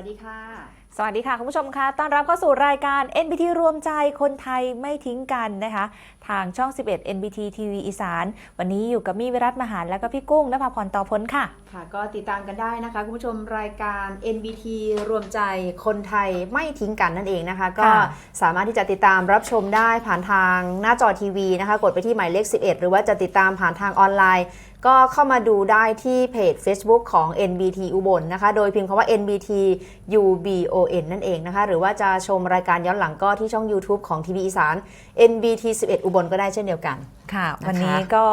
วัสดีค่ะ สวัสดีค่ะ คุณผู้ชมคะต้อนรับเข้าสู่รายการ NBT รวมใจคนไทยไม่ทิ้งกันนะคะ ทางช่อง 11 NBT TV อีสาน วันนี้อยู่กับมี่วิรัตมหารและก็พี่กุ้งนภาพรต่อพ้นค่ะ ค่ะ ก็ติดตามกันได้นะคะ คุณผู้ชมรายการ NBT รวมใจคนไทยไม่ทิ้งกันนั่นเองนะคะ ก็สามารถที่จะติดตามรับชมได้ผ่านทางหน้าจอทีวีนะคะ กดไปที่หมายเลข 11 หรือว่าจะติดตามผ่านทางออนไลน์ ก็เข้ามาดูได้ที่เพจ Facebook ของ NBT อุบลนะคะ โดยพิมพ์คำว่า NBT UBON นั่นเองนะคะ หรือว่าจะชมรายการย้อนหลังก็ที่ช่อง YouTube ของทีวีอีสาน NBT 11 อุบลก็ได้เช่นเดียวกัน ค่ะนะคะวันนี้ก็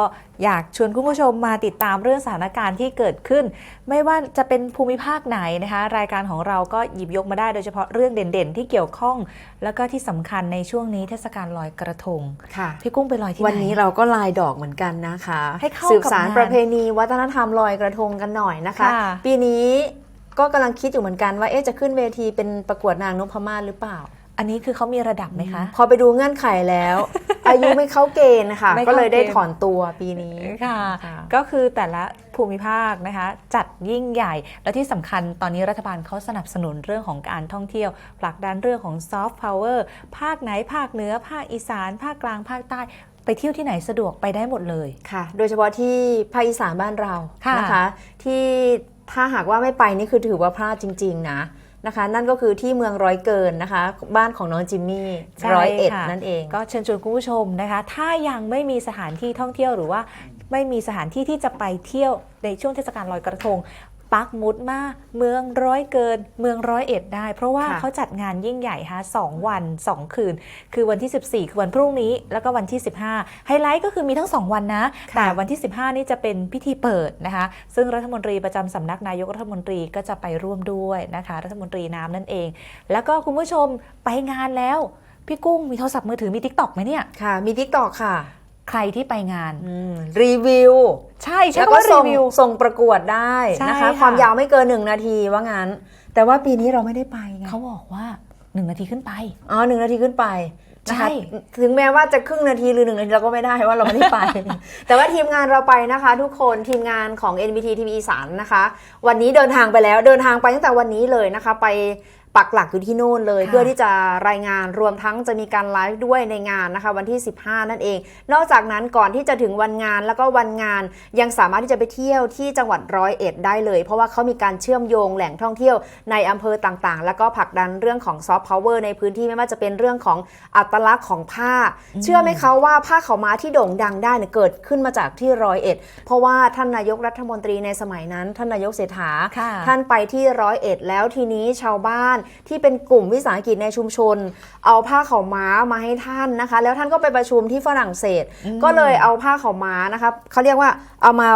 อยากชวนคุณผู้ชมมาติดตามเรื่องสถานการณ์ที่เกิดขึ้น ไม่ว่าจะเป็นภูมิภาคไหนนะคะ รายการของเราก็หยิบยกมาได้โดยเฉพาะเรื่องเด่นๆ ที่เกี่ยวข้อง แล้วก็ที่สำคัญในช่วงนี้เทศกาลลอยกระทงค่ะพี่กุ้งไปลอยที่ไหนวันนี้เราก็ลายดอกเหมือนกันนะคะ ให้เข้ากับสืบสารงานประเพณีวัฒนธรรมลอยกระทงกันหน่อยนะคะค่ะปีนี้ก็กำลังคิดอยู่เหมือนกันว่าเอ๊ะจะขึ้นเวทีเป็นประกวดนางนพมาศหรือเปล่า อันนี้คือเขามีระดับไหมคะ พอไปดูเงื่อนไขแล้ว อายุไม่เข้าเกณฑ์นะคะไม่ก็เข้าเลยได้เกณฑ์ถอนตัวปีนี้ค่ะค่ะ ก็คือแต่ละภูมิภาคนะคะ จัดยิ่งใหญ่ และที่สำคัญตอนนี้รัฐบาลเขาสนับสนุนเรื่องของการท่องเที่ยว ผลักดันเรื่องของซอฟต์พาวเวอร์ภาคไหนภาคเหนือ ภาคอีสาน ภาคกลางภาคใต้ไปเที่ยวที่ไหนสะดวกไปได้หมดเลยค่ะ โดยเฉพาะที่ภาคอีสานบ้านเราค่ะนะคะ ที่ถ้าหากว่าไม่ไปนี่คือถือว่าพลาดจริง ๆ นะ นะคะ นั่นก็คือที่เมืองร้อยเกินนะคะ บ้านของน้องจิมมี่ใช่ร้อยเอ็ดค่ะนั่นเอง ก็เชิญชวนคุณผู้ชมนะคะ ถ้ายังไม่มีสถานที่ท่องเที่ยวหรือว่าไม่มีสถานที่ที่จะไปเที่ยวในช่วงเทศกาลลอยกระทง ปักหมุดมาเมืองร้อยเกิน เมืองร้อยเอ็ดได้ เพราะว่าค่ะเขาจัดงานยิ่งใหญ่ฮะสองวัน 2 คืน คือวันที่ 14 คือวันพรุ่งนี้ แล้วก็วันที่ 15 ไฮไลท์ก็คือมีทั้ง 2 วันนะ แต่วันที่ 15 นี่จะเป็นพิธีเปิดนะคะ ซึ่งรัฐมนตรีประจำสำนักนายกรัฐมนตรีก็จะไปร่วมด้วยนะคะ รัฐมนตรีน้ำนั่นเอง แล้วก็คุณผู้ชมไปงานแล้ว พี่กุ้งมีโทรศัพท์มือถือมีทิกตอกไหมเนี่ยค่ะมีทิกตอกค่ะ ใครที่ไปงานอืมรีวิว ใช่ใช่แล้วคำก็ว่ารีส่งวิวส่งประกวดได้ใช่นะคะค่ะความยาวไม่เกินหนึ่งนาทีว่างั้น แต่ว่าปีนี้เราไม่ได้ไปไงเขาบอกว่า1นาทีขึ้นไปอ๋อหนึ่งนาทีขึ้นไปนะคะใช่ถึงแม้ว่าจะครึ่งนาทีหรือหนึ่งนาทีเราก็ไม่ได้ว่าเราไม่ได้ไป แต่ว่าทีมงานเราไปนะคะ ทุกคนทีมงานของ NBT TV อีสานนะคะ วันนี้เดินทางไปแล้วเดินทางไปตั้งแต่วันนี้เลยนะคะ ไป ปักหลักอยู่ที่โน่นเลยค่ะเพื่อที่จะรายงานรวมทั้งจะมีการไลฟ์ด้วยในงานนะคะ วันที่ 15 นั่นเอง นอกจากนั้นก่อนที่จะถึงวันงานแล้วก็วันงานยังสามารถที่จะไปเที่ยวที่จังหวัดร้อยเอ็ดได้เลย เพราะว่าเขามีการเชื่อมโยงแหล่งท่องเที่ยวในอำเภอต่างๆ แล้วก็ผลักดันเรื่องของซอฟต์พาวเวอร์ในพื้นที่ไม่ว่าจะเป็นเรื่องของอัตลักษณ์ของผ้า เชื่อไหมคะว่าผ้าขาวม้าที่โด่งดังได้เนี่ยเกิดขึ้นมาจากที่ร้อยเอ็ดเพราะว่าท่านนายกรัฐมนตรีในสมัยนั้น ท่านนายกเศรษฐาค่ะท่านไปที่ร้อยเอ็ดแล้วทีนี้ชาวบ้านที่เป็นกลุ่มวิสาหกิจในชุมชน เอาผ้าขาวม้ามาให้ท่านนะคะ แล้วท่านก็ไปประชุมที่ฝรั่งเศส ก็เลยเอาผ้าขาวม้านะคะเขาเรียกว่าเอามา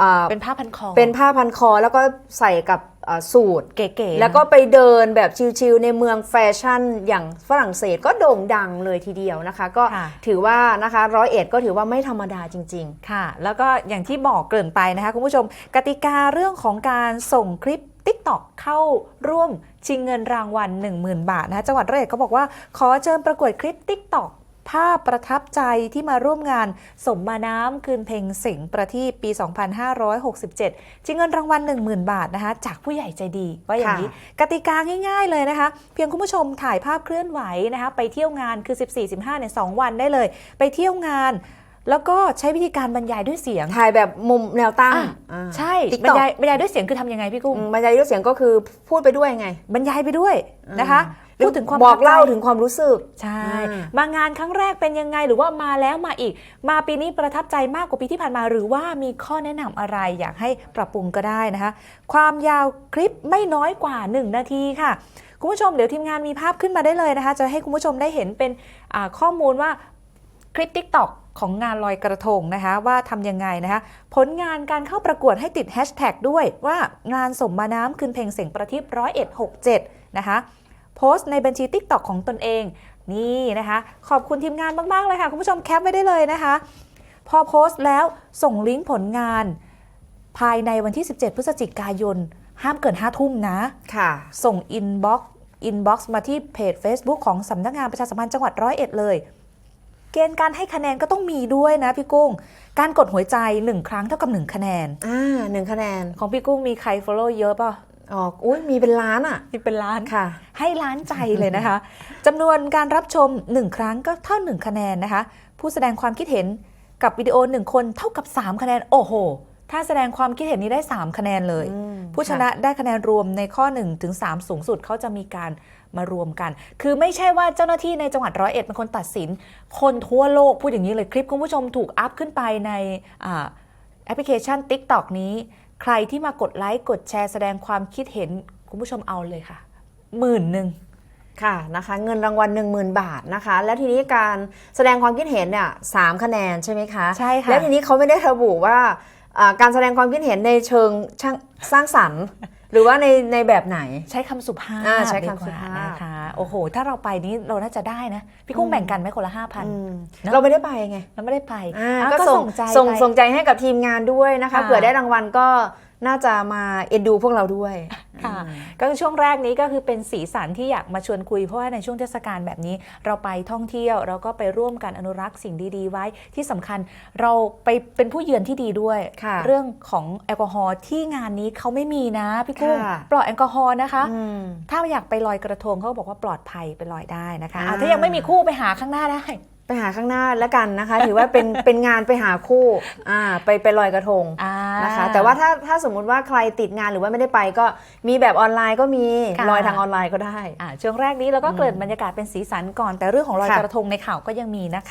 อ่าเป็นผ้าพันคอเป็นผ้าพันคอแล้วก็ใส่กับอ่าสูทเก๋ๆแล้วก็ไปเดินแบบชิลๆในเมืองแฟชั่น อย่างฝรั่งเศสก็โด่งดังเลยทีเดียวนะคะ ก็ค่ะถือว่านะคะร้อยเอ็ดก็ถือว่าไม่ธรรมดาจริงค่ะ แล้วก็อย่างที่บอกเกริ่นไปนะคะคุณผู้ชมกติกาเรื่องของการส่งคลิป TikTok เข้าร่วมชิงเงินรางวัล 10,000 บาทนะคะจังหวัดร้อยเอ็ดเขาบอกว่าขอเชิญประกวดคลิป TikTok ภาพประทับใจที่มาร่วมงานสมมาน้ำคืนเพลงเสียงประทีปปี 2567ชิงเงินรางวัล 10,000 บาทนะคะ จากผู้ใหญ่ใจดีว่าอย่างนี้ กติกาง่าย ๆ เลยนะคะ เพียงคุณผู้ชมถ่ายภาพเคลื่อนไหวนะคะ ไปเที่ยวงานคือ 14-15เนี่ย2วันได้เลย ไปเที่ยวงานแล้วก็ใช้วิธีการบรรยายด้วยเสียงๆถ่ายแบบมุมแนวตั้งอะอ่าใช่ บร TikTok รยายบรรยายด้วยเสียงคือทำยังไงพี่กุ้งอืมบรรยายด้วยเสียงก็คือพูดไปด้วยไง บรรยายไปด้วยนะคะหรือ พูดถึงความบอกเล่าประทับใจถึงความรู้สึก ใช่อ่ามางานครั้งแรกเป็นยังไงหรือว่ามาแล้วมาอีก มาปีนี้ประทับใจมากกว่าปีที่ผ่านมาหรือว่ามีข้อแนะนำอะไรอยากให้ปรับปรุงก็ได้นะคะ ความยาวคลิปไม่น้อยกว่า 1 นาทีค่ะคุณผู้ชมเดี๋ยวทีมงานมีภาพขึ้นมาได้เลยนะคะ จะให้คุณผู้ชมได้เห็นเป็นอ่าข้อมูลว่าคลิป TikTok ของงานลอยกระทงนะคะ ว่าทำยังไงนะคะ ผลงานการเข้าประกวดให้ติดแฮชแท็กด้วยว่างานสมมาน้ำคืนเพลงเสียงประทิบร้อยเอ็ดหกเจ็ดนะคะ โพสต์ในบัญชี TikTok ของตนเอง นี่นะคะ ขอบคุณทีมงานมาก ๆ เลยค่ะ คุณผู้ชมแคปไว้ได้เลยนะคะ พอโพสต์แล้วส่งลิงก์ผลงาน ภายในวันที่ 17 พฤศจิกายน ห้ามเกิน5ทุ่มนะ ค่ะ ส่งอินบ็อกซ์อินบ็อกซ์มาที่เพจ Facebook ของสำนักงานประชาสัมพันธ์จังหวัดร้อยเอ็ดเลย เกณฑ์การให้คะแนนก็ต้องมีด้วยนะพี่กุ้ง การกดหัวใจ 1 ครั้งเท่ากับ 1 คะแนน อ่าหนึ่งคะแนน ของพี่กุ้งมีใคร follow เยอะป่ะ ออกอุ้ยมีเป็นล้านอะมีเป็นล้านค่ะ ให้ล้านใจเลยนะคะจำนวนการรับชม 1 ครั้งก็เท่า 1 คะแนนนะคะ ผู้แสดงความคิดเห็นกับวิดีโอ 1 คนเท่ากับ 3 คะแนนโอ้โห ถ้าแสดงความคิดเห็นนี้ได้ 3 คะแนนเลยอืมผู้ชนะได้คะแนนรวมในข้อ 1 ถึง 3 สูงสุดเขาจะมีการมารวมกัน คือไม่ใช่ว่าเจ้าหน้าที่ในจังหวัดร้อยเอ็ดเป็นคนตัดสิน คนทั่วโลกพูดอย่างนี้เลยคลิปคุณผู้ชมถูกอัพขึ้นไปในอ่าแอปพลิเคชัน TikTok นี้ ใครที่มากดไลค์กดแชร์แสดงความคิดเห็นคุณผู้ชมเอาเลยค่ะหมื่นหนึ่งค่ะนะคะเงินรางวัล 1 0,000 บาทนะคะ และทีนี้การแสดงความคิดเห็นเนี่ยสามคะแนนใช่ไหมคะใช่ค่ะแล้วทีนี้เขาไม่ได้ระบุว่าอ่าการแสดงความคิดเห็นในเชิงช่างสร้างสรรค์ หรือว่าในในแบบไหน ใช้คำสุภาพอ่าใช้คำดีกว่สุภาพนะคะโอ้โห ถ้าเราไปนี้เราน่าจะได้นะ พี่กุ้งแบ่งกันไหมคนละห้าพัน อืมเนอะ เราไม่ได้ไปไงเราไม่ได้ไปอ่าอะก็ก็ส่งส่งใจส่งไป ส่งใจให้กับทีมงานด้วยนะคะค่ะ เผื่อได้รางวัลก็ น่าจะมาเอ็นดูพวกเราด้วยค่ะก็คือช่วงแรกนี้ก็คือเป็นสีสันที่อยากมาชวนคุย เพราะว่าในช่วงเทศกาลแบบนี้ เราไปท่องเที่ยวเราก็ไปร่วมกันอนุรักษ์สิ่งดีๆ ไว้ที่สำคัญเราไปเป็นผู้เยือนที่ดีด้วยค่ะเรื่องของแอลกอฮอล์ที่งานนี้เขาไม่มีนะพี่กุ้งค่ะปลอดแอลกอฮอล์นะคะอืมถ้าอยากไปลอยกระทงเขาบอกว่าปลอดภัยไปลอยได้นะคะอ่าอะถ้ายังไม่มีคู่ไปหาข้างหน้าได้ไปหาข้างหน้าแล้วกันนะคะ ถือว่าเป็นเป็นงานไปหาคู่อ่าไปไปลอยกระทงอ่า นะคะ แต่ว่าถ้าถ้าสมมุติว่าใครติดงานหรือว่าไม่ได้ไปก็มีแบบออนไลน์ก็มีค่ะลอยทางออนไลน์ก็ได้อ่าช่วงแรกนี้เราก็เกริ่นบรรยากาศเป็นสีสันก่อน แต่เรื่องของลอยค่ะกระทงในข่าวก็ยังมีนะคะ